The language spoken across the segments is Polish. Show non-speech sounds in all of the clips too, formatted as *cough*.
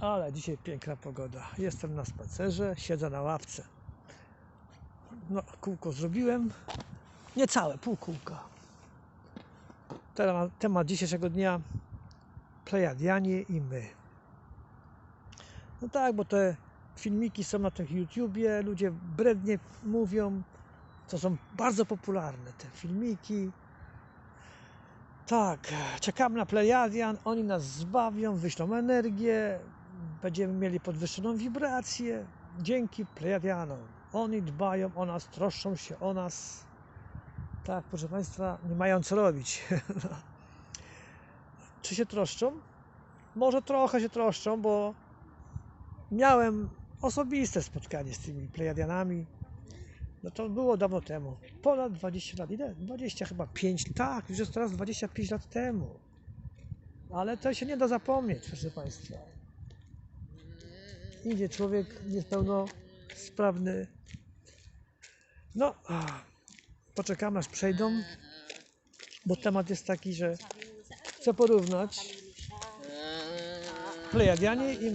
Ale dzisiaj piękna pogoda. Jestem na spacerze, siedzę na ławce. No, kółko zrobiłem. Niecałe, pół kółka. Temat, temat dzisiejszego dnia Plejadianie i my. No tak, bo te filmiki są na tym YouTubie, ludzie brednie mówią, to są bardzo popularne te filmiki. Tak, czekam na Plejadian, oni nas zbawią, wyślą energię, będziemy mieli podwyższoną wibrację dzięki Plejadianom. Oni dbają o nas, troszczą się o nas. Tak, proszę Państwa, nie mają co robić. *laughs* Czy się troszczą? Może trochę się troszczą, bo miałem osobiste spotkanie z tymi Plejadianami. No to było dawno temu. Ponad 20 lat. Ile? 20 chyba 5. Tak, już jest teraz 25 lat temu. Ale to się nie da zapomnieć, proszę Państwa. Idzie człowiek niepełnosprawny. No, poczekamy aż przejdą, bo temat jest taki, że chcę porównać Plejadianie i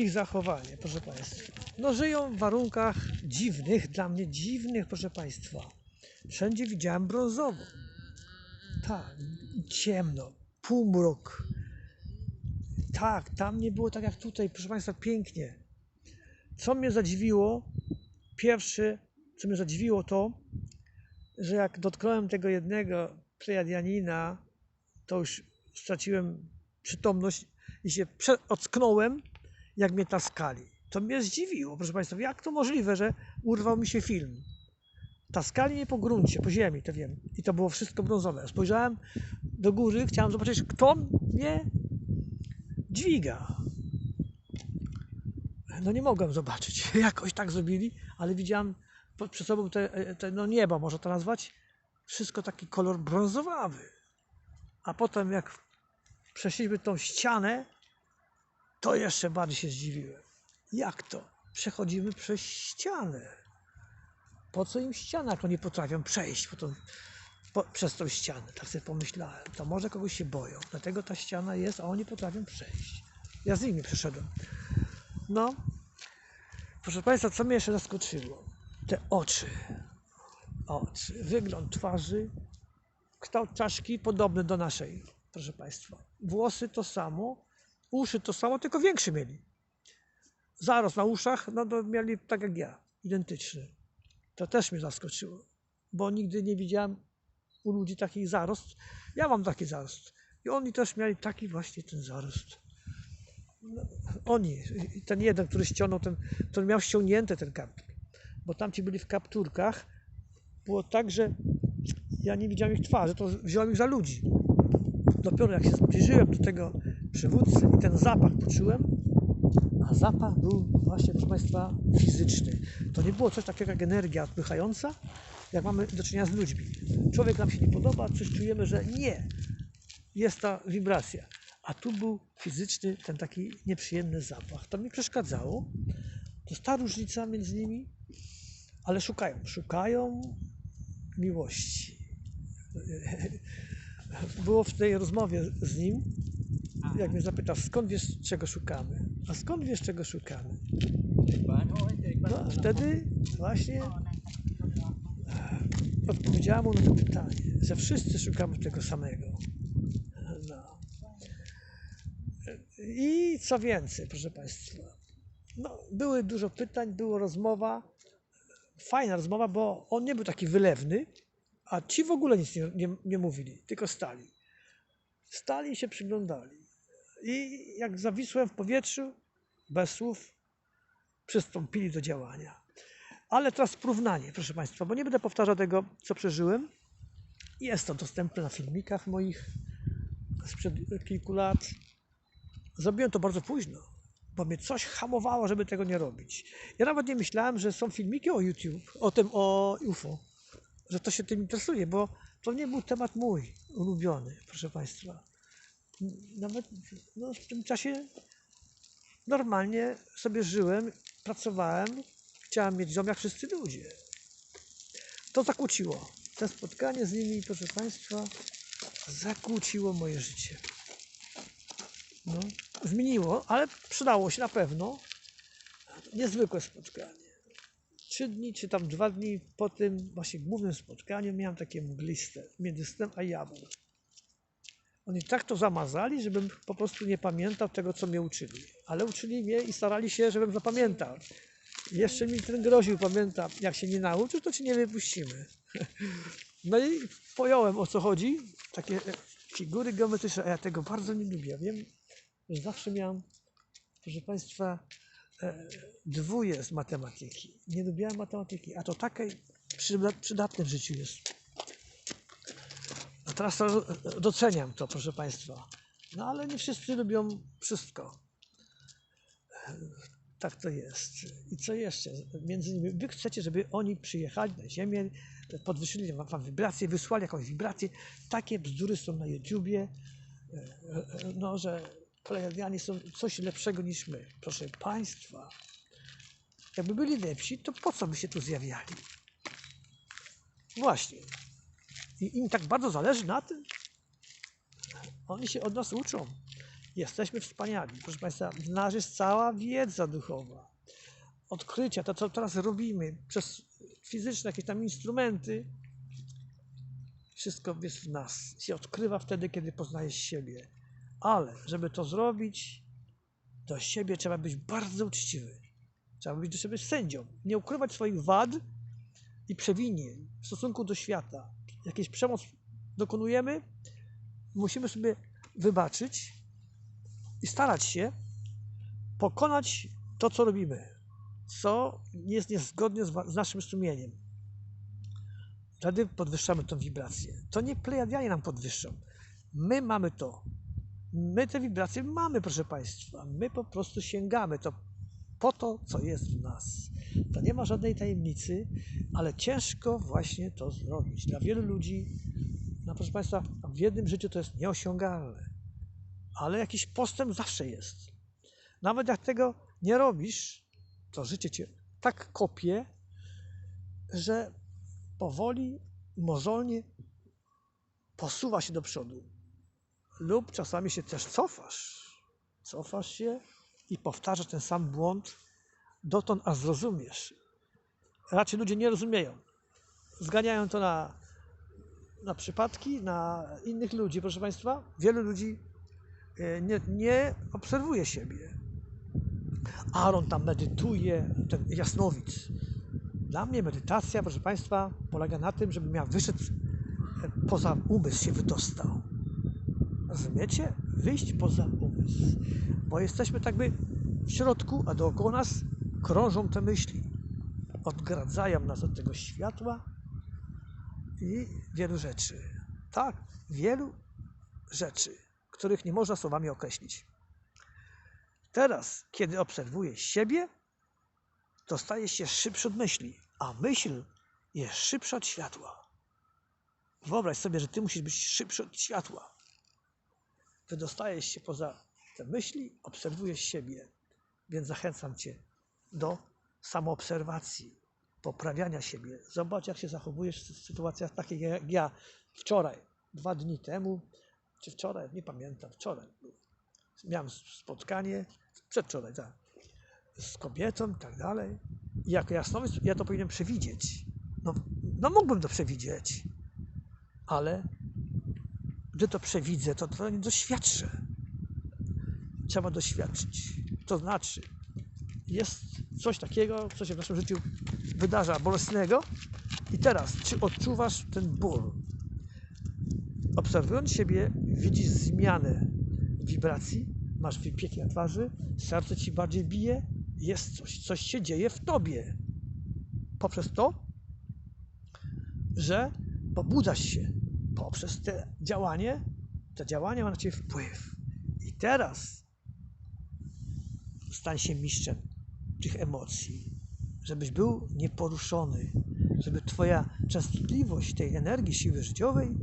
ich zachowanie, proszę Państwa. No żyją w warunkach dziwnych, dla mnie dziwnych, proszę Państwa. Wszędzie widziałem brązową. Tak, ciemno, półmrok. Tak, tam nie było tak jak tutaj, proszę Państwa, pięknie. Co mnie zadziwiło, pierwsze, co mnie zadziwiło to, że jak dotknąłem tego jednego plejadianina, to już straciłem przytomność i się ocknąłem, jak mnie taskali. To mnie zdziwiło, proszę Państwa, jak to możliwe, że urwał mi się film. Taskali mnie po gruncie, po ziemi, to wiem. I to było wszystko brązowe. Spojrzałem do góry, chciałem zobaczyć, kto mnie dźwiga. No nie mogłem zobaczyć. *laughs* Jakoś tak zrobili, ale widziałem przed sobą te, te no niebo, można to nazwać. Wszystko taki kolor brązowawy. A potem jak przeszliśmy tą ścianę, to jeszcze bardziej się zdziwiłem. Jak to? Przechodzimy przez ścianę. Po co im ściana, jak oni potrafią przejść po tą, po, przez tą ścianę? Tak sobie pomyślałem. To może kogoś się boją. Dlatego ta ściana jest, a oni potrafią przejść. Ja z nimi przeszedłem. No, proszę Państwa, co mnie jeszcze zaskoczyło? Te oczy. Oczy. Wygląd twarzy. Kształt czaszki podobny do naszej, proszę Państwa. Włosy to samo. Uszy to samo, tylko większe mieli. Zarost na uszach, no to mieli tak jak ja, identyczny. To też mnie zaskoczyło, bo nigdy nie widziałem u ludzi takich zarost. Ja mam taki zarost. I oni też mieli taki właśnie ten zarost. Oni, ten jeden, który ściągnął ten, to miał ściągnięty ten kaptur. Bo tamci byli w kapturkach. Było tak, że ja nie widziałem ich twarzy, to wziąłem ich za ludzi. Dopiero jak się zbliżyłem do tego przywódcy i ten zapach poczułem, a zapach był właśnie, proszę Państwa, fizyczny. To nie było coś takiego jak energia odpychająca, jak mamy do czynienia z ludźmi. Człowiek nam się nie podoba, coś czujemy, że nie. Jest ta wibracja. A tu był fizyczny, ten taki nieprzyjemny zapach. To mi przeszkadzało. To jest ta różnica między nimi, ale szukają. Szukają miłości. *laughs* Było w tej rozmowie z nim, jak mnie zapytał, skąd wiesz, czego szukamy? A skąd wiesz, czego szukamy? No, wtedy właśnie odpowiedziałem mu na to pytanie, że wszyscy szukamy tego samego. No. I co więcej, proszę Państwa, no, były dużo pytań, była rozmowa, fajna rozmowa, bo on nie był taki wylewny, a ci w ogóle nic nie, nie, nie mówili, tylko stali. Stali i się przyglądali. I jak zawisłem w powietrzu, bez słów, przystąpili do działania. Ale teraz porównanie, proszę Państwa, bo nie będę powtarzał tego, co przeżyłem. Jest to dostępne na filmikach moich sprzed kilku lat. Zrobiłem to bardzo późno, bo mnie coś hamowało, żeby tego nie robić. Ja nawet nie myślałem, że są filmiki o YouTube, o tym, o UFO, że to się tym interesuje, bo to nie był temat mój ulubiony, proszę Państwa. Nawet no, w tym czasie normalnie sobie żyłem, pracowałem, chciałem mieć dom jak wszyscy ludzie. To zakłóciło. To spotkanie z nimi, proszę Państwa, zakłóciło moje życie. No. zmieniło, ale przydało się na pewno. Niezwykłe spotkanie. Trzy dni, czy tam dwa dni po tym właśnie głównym spotkaniu miałem takie mgliste między snem a jawą. Oni tak to zamazali, żebym po prostu nie pamiętał tego, co mnie uczyli. Ale uczyli mnie i starali się, żebym zapamiętał. Jeszcze mi ten groził, pamiętam, jak się nie nauczył, to cię nie wypuścimy. *laughs* No i pojąłem o co chodzi. Takie e, figury geometryczne, a ja tego bardzo nie lubię. Wiem, że zawsze miałem, proszę Państwa, e, dwóje z matematyki. Nie lubiłem matematyki, a to takie przyda- przydatne w życiu jest. A teraz to e, doceniam to, proszę Państwa. No ale nie wszyscy lubią wszystko. Tak to jest. I co jeszcze? Między innymi, wy chcecie, żeby oni przyjechali na Ziemię, podwyższyli wam wam wibrację, wysłali jakąś wibrację. Takie bzdury są na YouTubie, e, e, no, że plejadianie są coś lepszego niż my. Proszę Państwa, jakby byli lepsi, to po co by się tu zjawiali? Właśnie. I im tak bardzo zależy na tym. Oni się od nas uczą. Jesteśmy wspaniali. Proszę Państwa, w nas jest cała wiedza duchowa. Odkrycia, to co teraz robimy przez fizyczne jakieś tam instrumenty, wszystko jest w nas. Się odkrywa wtedy, kiedy poznajesz siebie. Ale, żeby to zrobić, do siebie trzeba być bardzo uczciwy. Trzeba być do siebie sędzią. Nie ukrywać swoich wad i przewinień w stosunku do świata. Jakieś przemoc dokonujemy, musimy sobie wybaczyć i starać się pokonać to, co robimy, co jest wa- z naszym sumieniem. Wtedy podwyższamy tą wibrację. To nie plejadianie nam podwyższą. My mamy to. My te wibracje mamy, proszę Państwa. My po prostu sięgamy to po to, co jest w nas. To nie ma żadnej tajemnicy, ale ciężko właśnie to zrobić. Dla wielu ludzi, no proszę Państwa, w jednym życiu to jest nieosiągalne ale jakiś postęp zawsze jest. Nawet jak tego nie robisz, to życie cię tak kopie, że powoli, mozolnie posuwa się do przodu. Lub czasami się też cofasz. Cofasz się i powtarzasz ten sam błąd dotąd, aż zrozumiesz. Raczej ludzie nie rozumieją. Zganiają to na, na przypadki, na innych ludzi, proszę Państwa. Wielu ludzi nie, nie obserwuje siebie. Aaron tam medytuje, ten jasnowic. Dla mnie medytacja, proszę Państwa, polega na tym, żebym ja wyszedł e, poza umysł, się wydostał. Rozumiecie? Wyjść poza umysł. Bo jesteśmy tak by w środku, a dookoła nas krążą te myśli. Odgradzają nas od tego światła i wielu rzeczy. Tak, wielu rzeczy, których nie można słowami określić. Teraz, kiedy obserwuję siebie, to się szybszy od myśli, a myśl jest szybsza od światła. Wyobraź sobie, że ty musisz być szybszy od światła. Wydostajesz się poza te myśli, obserwujesz siebie, więc zachęcam cię do samoobserwacji, poprawiania siebie. Zobacz, jak się zachowujesz w sytuacjach takich jak ja wczoraj, dwa dni temu, czy wczoraj, nie pamiętam, wczoraj. Miałem spotkanie, przedwczoraj, tak, z kobietą i tak dalej. I jako jasnowiec ja to powinienem przewidzieć. No, no mógłbym to przewidzieć, ale gdy to przewidzę, to to nie doświadczę. Trzeba doświadczyć. To znaczy, jest coś takiego, co się w naszym życiu wydarza bolesnego i teraz, czy odczuwasz ten ból? Obserwując siebie, widzisz zmianę wibracji, masz wypieki na twarzy, serce ci bardziej bije, jest coś, coś się dzieje w tobie. Poprzez to, że pobudzasz się poprzez te działanie, te działania ma na ciebie wpływ. I teraz stań się mistrzem tych emocji, żebyś był nieporuszony, żeby twoja częstotliwość tej energii siły życiowej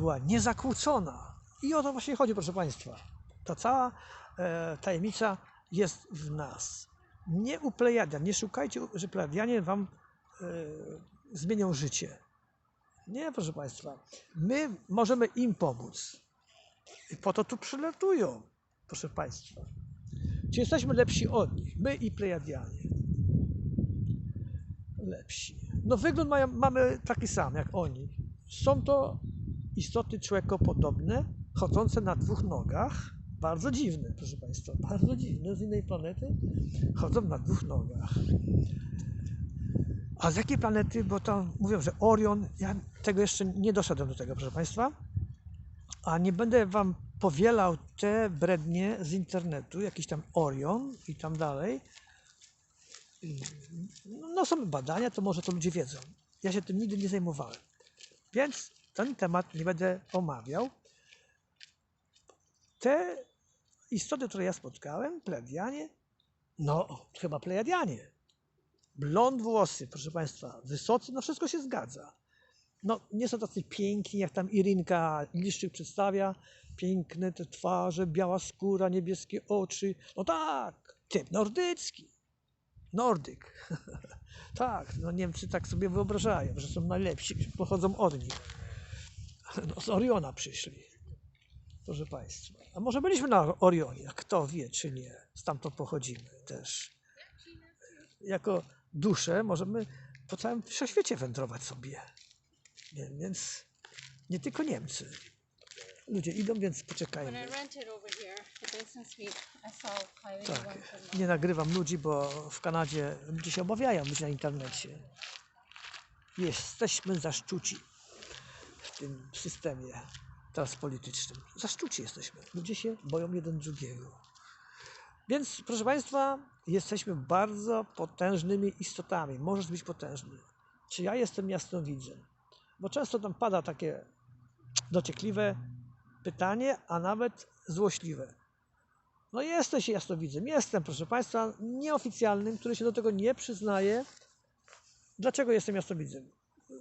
była niezakłócona. I o to właśnie chodzi, proszę Państwa. Ta cała e, tajemnica jest w nas. Nie u Plejadian. Nie szukajcie, że Plejadianie Wam e, zmienią życie. Nie, proszę Państwa. My możemy im pomóc. I po to tu przylatują. proszę Państwa. Czy jesteśmy lepsi od nich? My i Plejadianie. Lepsi. No wygląd mają, mamy taki sam jak oni. Są to istoty człowiekopodobne, chodzące na dwóch nogach. Bardzo dziwne, proszę Państwa, bardzo dziwne, z innej planety. Chodzą na dwóch nogach. A z jakiej planety? Bo tam mówią, że Orion. Ja tego jeszcze nie doszedłem do tego, proszę Państwa. A nie będę Wam powielał te brednie z internetu, jakiś tam Orion i tam dalej. No są badania, to może to ludzie wiedzą. Ja się tym nigdy nie zajmowałem. Więc ten temat nie będę omawiał. Te istoty, które ja spotkałem, plejadianie, no chyba plejadianie. Blond włosy, proszę Państwa, wysocy, no wszystko się zgadza. No nie są tacy piękni, jak tam Irinka Liszczyk przedstawia. Piękne te twarze, biała skóra, niebieskie oczy. No tak, typ nordycki. Nordyk. *laughs* tak, no Niemcy tak sobie wyobrażają, że są najlepsi, pochodzą od nich. No, z Oriona przyszli, proszę Państwa. A może byliśmy na Orionie, kto wie, czy nie. Stamtąd pochodzimy też. Jako dusze możemy po całym wszechświecie wędrować sobie. Więc nie tylko Niemcy. Ludzie idą, więc poczekajmy. Tak, nie nagrywam ludzi, bo w Kanadzie ludzie się obawiają być na internecie. Jesteśmy zaszczuci tym systemie teraz politycznym. Zaszczuci jesteśmy. Ludzie się boją jeden drugiego. Więc, proszę Państwa, jesteśmy bardzo potężnymi istotami. Możesz być potężny. Czy ja jestem jasnowidzem? Bo często tam pada takie dociekliwe pytanie, a nawet złośliwe. No jesteś jasnowidzem. Jestem, proszę Państwa, nieoficjalnym, który się do tego nie przyznaje. Dlaczego jestem jasnowidzem?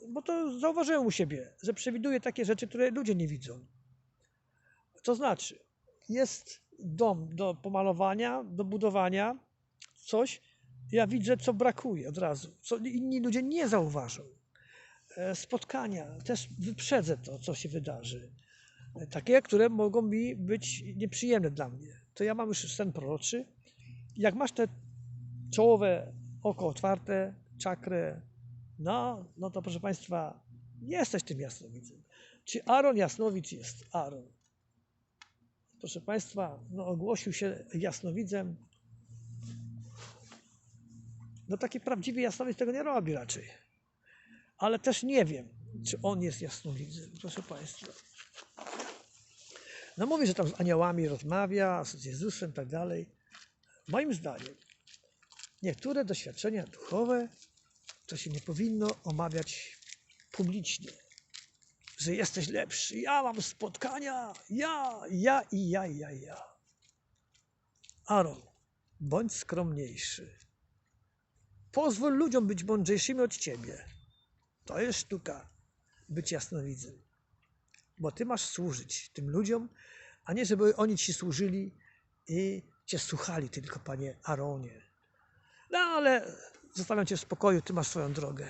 Bo to zauważyłem u siebie, że przewiduję takie rzeczy, które ludzie nie widzą. To znaczy, jest dom do pomalowania, do budowania, coś, ja widzę, co brakuje od razu, co inni ludzie nie zauważą. E, Spotkania, też wyprzedzę to, co się wydarzy. E, Takie, które mogą mi być nieprzyjemne dla mnie. To ja mam już sen proroczy. Jak masz te czołowe oko otwarte, czakrę, no, no to proszę Państwa, jesteś tym jasnowidzem. Czy Aaron Jasnowicz jest Aaron? Proszę Państwa, no ogłosił się jasnowidzem. No taki prawdziwy jasnowidz tego nie robi raczej. Ale też nie wiem, czy on jest jasnowidzem, proszę Państwa. No mówi, że tam z aniołami rozmawia, z Jezusem i tak dalej. Moim zdaniem niektóre doświadczenia duchowe to się nie powinno omawiać publicznie. Że jesteś lepszy, ja mam spotkania, ja, ja i ja, ja, ja. Aaron, bądź skromniejszy. Pozwól ludziom być mądrzejszymi od ciebie. To jest sztuka, być jasnowidzem. Bo ty masz służyć tym ludziom, a nie żeby oni ci służyli i cię słuchali tylko, panie Aaronie. No ale zostawiam cię w spokoju, ty masz swoją drogę.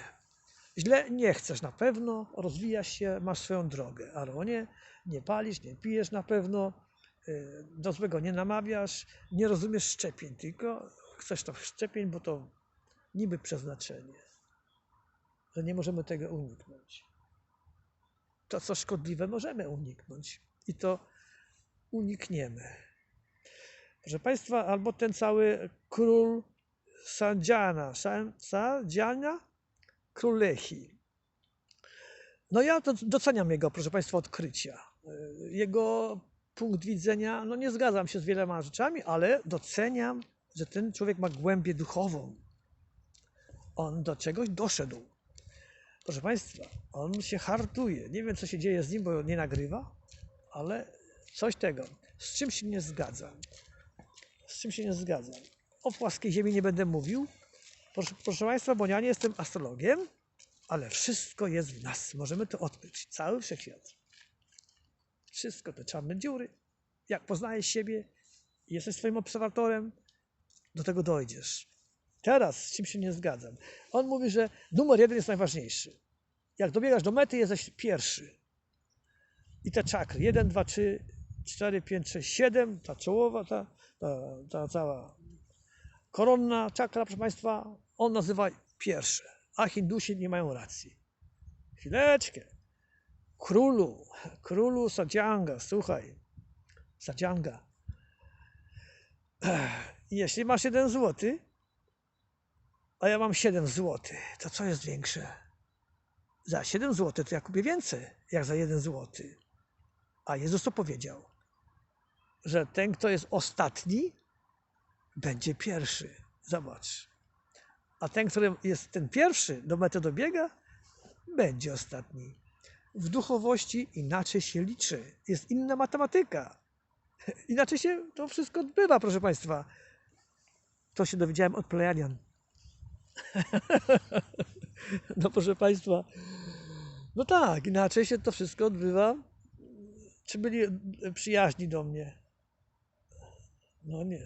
Źle nie chcesz na pewno, rozwijasz się, masz swoją drogę. Aaronie, nie palisz, nie pijesz na pewno, y, do złego nie namawiasz, nie rozumiesz szczepień, tylko chcesz to szczepień, bo to niby przeznaczenie. Że nie możemy tego uniknąć. To, co szkodliwe, możemy uniknąć. I to unikniemy. Proszę Państwa, albo ten cały król Sandziana, San- Sandziana, król Lechi. No ja doceniam jego, proszę Państwa, odkrycia. Y, Jego punkt widzenia, no nie zgadzam się z wieloma rzeczami, ale doceniam, że ten człowiek ma głębię duchową. On do czegoś doszedł. Proszę Państwa, on się hartuje. Nie wiem, co się dzieje z nim, bo nie nagrywa, ale coś tego. Z czym się nie zgadzam? Z czym się nie zgadzam? O płaskiej ziemi nie będę mówił. Proszę, proszę Państwa, bo ja nie jestem astrologiem, ale wszystko jest w nas. Możemy to odkryć. Cały wszechświat. Wszystko te czarne dziury. Jak poznajesz siebie i jesteś swoim obserwatorem, do tego dojdziesz. Teraz z czym się nie zgadzam. On mówi, że numer jeden jest najważniejszy. Jak dobiegasz do mety, jesteś pierwszy. I te czakry, jeden, dwa, trzy, 4, 5, 6, 7, ta czołowa, ta, ta, ta cała koronna czakra, proszę Państwa, on nazywa pierwsze, a Hindusi nie mają racji. Chwileczkę. Królu, królu Sadzianga, słuchaj, Sadzianga. Jeśli masz jeden złoty, a ja mam 7 złotych, to co jest większe? Za 7 zł to ja kupię więcej, jak za 1 złoty. A Jezus to powiedział, że ten, kto jest ostatni, będzie pierwszy. Zobacz. A ten, który jest ten pierwszy, do mety dobiega, będzie ostatni. W duchowości inaczej się liczy. Jest inna matematyka. *laughs* Inaczej się to wszystko odbywa, proszę Państwa. To się dowiedziałem od Plejadian. *laughs* No proszę Państwa, no tak, inaczej się to wszystko odbywa. Czy byli przyjaźni do mnie? No nie,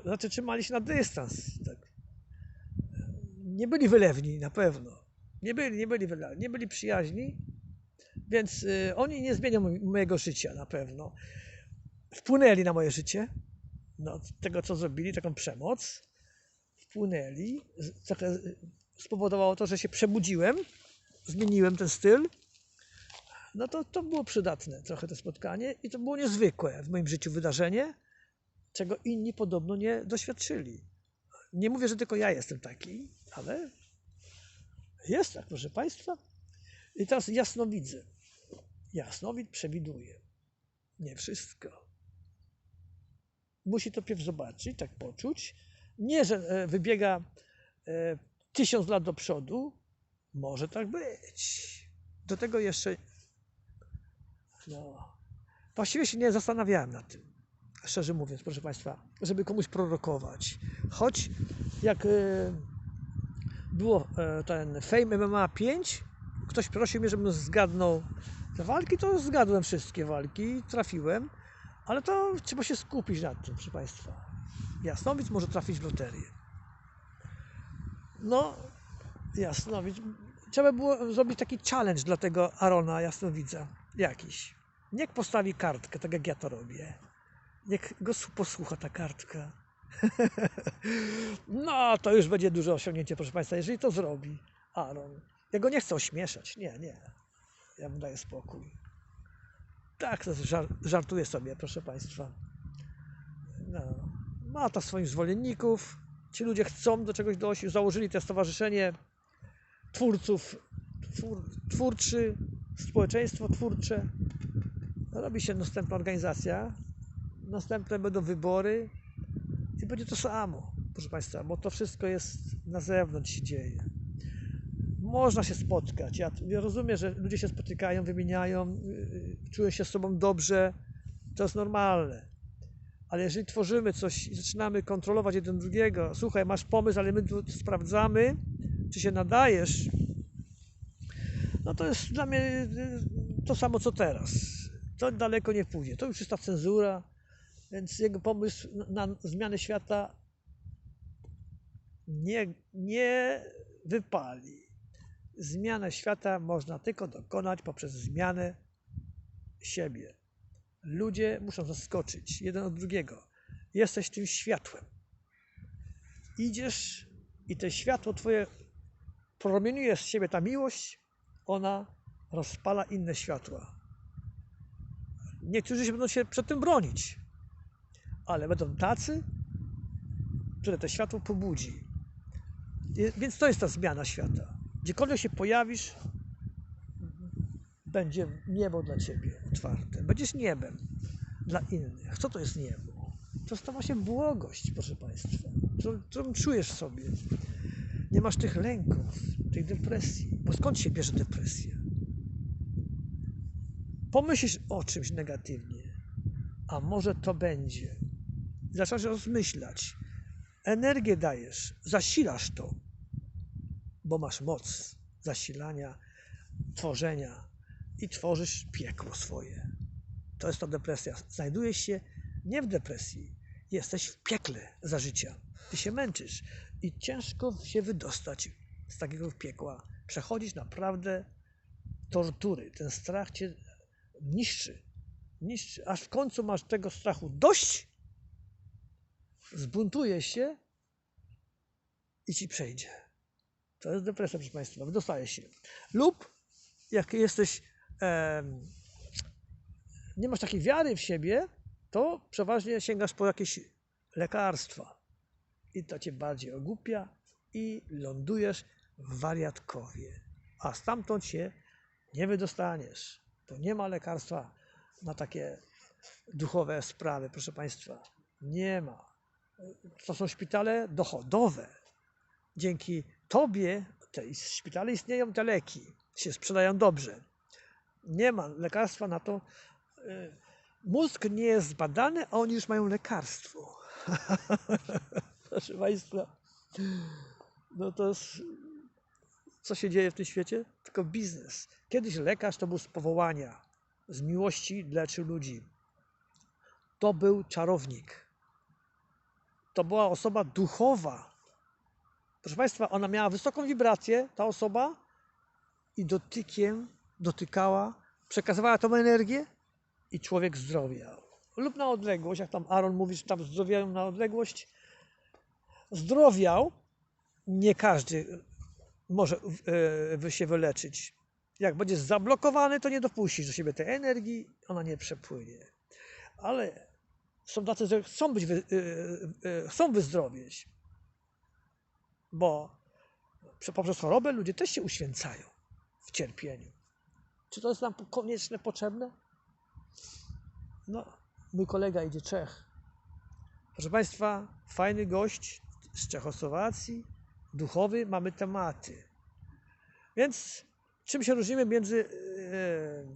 znaczy trzymali się na dystans. Tak. Nie byli wylewni na pewno. Nie byli, nie byli wylewni, nie byli przyjaźni, więc y, oni nie zmienią mo- mojego życia na pewno. Wpłynęli na moje życie, no, tego co zrobili, taką przemoc. Wpłynęli, trochę y, spowodowało to, że się przebudziłem, zmieniłem ten styl. No to, to było przydatne trochę to spotkanie i to było niezwykłe w moim życiu wydarzenie, czego inni podobno nie doświadczyli. Nie mówię, że tylko ja jestem taki, ale jest tak, proszę Państwa. I teraz jasno widzę. Jasnowid przewiduje. Nie wszystko. Musi to pierw zobaczyć, tak poczuć. Nie, że e, wybiega e, tysiąc lat do przodu. Może tak być. Do tego jeszcze. No. Właściwie się nie zastanawiałem nad tym. Szczerze mówiąc, proszę Państwa, żeby komuś prorokować. Choć jak e, było e, ten Fame MMA 5, ktoś prosił mnie, żebym zgadnął te walki, to zgadłem wszystkie walki, trafiłem, ale to trzeba się skupić nad tym, proszę Państwa. Jasnowic może trafić w loterię. No, Jasnowic. Trzeba było zrobić taki challenge dla tego Arona Jasnowidza. Jakiś. Niech postawi kartkę, tak jak ja to robię. Niech go posłucha ta kartka. *laughs* no, to już będzie duże osiągnięcie, proszę Państwa, jeżeli to zrobi Aaron. Ja go nie chcę ośmieszać. Nie, nie. Ja mu daję spokój. Tak, żartuję sobie, proszę Państwa. No. Ma to swoich zwolenników. Ci ludzie chcą do czegoś dojść. Założyli to stowarzyszenie twórców, twór, twórczy, społeczeństwo twórcze. Robi się następna organizacja. Następne będą wybory. I będzie to samo, proszę Państwa, bo to wszystko jest na zewnątrz się dzieje. Można się spotkać. Ja, ja rozumiem, że ludzie się spotykają, wymieniają, yy, czują się z sobą dobrze. To jest normalne. Ale jeżeli tworzymy coś i zaczynamy kontrolować jeden drugiego, słuchaj, masz pomysł, ale my tu sprawdzamy, czy się nadajesz, no to jest dla mnie y, to samo co teraz. To daleko nie pójdzie. To już jest ta cenzura, więc jego pomysł na zmianę świata nie, nie wypali. Zmianę świata można tylko dokonać poprzez zmianę siebie. Ludzie muszą zaskoczyć jeden od drugiego. Jesteś tym światłem. Idziesz i to światło twoje promieniuje z siebie ta miłość, ona rozpala inne światła. Niektórzy się będą się przed tym bronić, ale będą tacy, które to światło pobudzi. Więc to jest ta zmiana świata. Gdziekolwiek się pojawisz, będzie niebo dla ciebie otwarte. Będziesz niebem dla innych. Co to jest niebo? To jest ta właśnie błogość, proszę Państwa, którą, którą czujesz w sobie. Nie masz tych lęków, tej depresji. Bo skąd się bierze depresja? Pomyślisz o czymś negatywnie, a może to będzie. Zaczynasz rozmyślać. Energię dajesz, zasilasz to, bo masz moc zasilania, tworzenia i tworzysz piekło swoje. To jest ta depresja. Znajdujesz się nie w depresji, jesteś w piekle za życia. Ty się męczysz i ciężko się wydostać z takiego piekła. Przechodzisz naprawdę tortury. Ten strach cię niszczy. niszczy, aż w końcu masz tego strachu dość, zbuntujesz się i ci przejdzie. To jest depresja, proszę Państwa, wydostaje się. Lub jak jesteś, em, nie masz takiej wiary w siebie, to przeważnie sięgasz po jakieś lekarstwa. I to cię bardziej ogłupia i lądujesz w wariatkowie. A stamtąd się nie wydostaniesz. To nie ma lekarstwa na takie duchowe sprawy, proszę Państwa. Nie ma. To są szpitale dochodowe. Dzięki Tobie te szpitale istnieją, te leki się sprzedają dobrze. Nie ma lekarstwa na to. y, Mózg nie jest zbadany, a oni już mają lekarstwo. *laughs* Proszę Państwa, no to jest, co się dzieje w tym świecie? Tylko biznes. Kiedyś lekarz to był z powołania, z miłości leczył ludzi. To był czarownik. To była osoba duchowa. Proszę Państwa, ona miała wysoką wibrację, ta osoba, i dotykiem dotykała, przekazywała tą energię i człowiek zdrowiał. Lub na odległość, jak tam Aaron mówi, że tam zdrowiają na odległość. Zdrowiał, nie każdy może e, się wyleczyć. Jak będziesz zablokowany, to nie dopuścisz do siebie tej energii, ona nie przepłynie. Ale są tacy, że chcą, być, wy- e, e, chcą wyzdrowieć, bo prze- poprzez chorobę ludzie też się uświęcają w cierpieniu. Czy to jest nam koniecznie potrzebne? No, mój kolega idzie Czech. Proszę Państwa, fajny gość z Czechosłowacji, duchowy, mamy tematy. Więc czym się różnimy między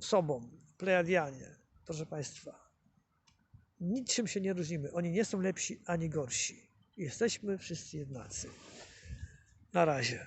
sobą, Plejadianie? Proszę Państwa, niczym się nie różnimy. Oni nie są lepsi ani gorsi. Jesteśmy wszyscy jednacy. Na razie.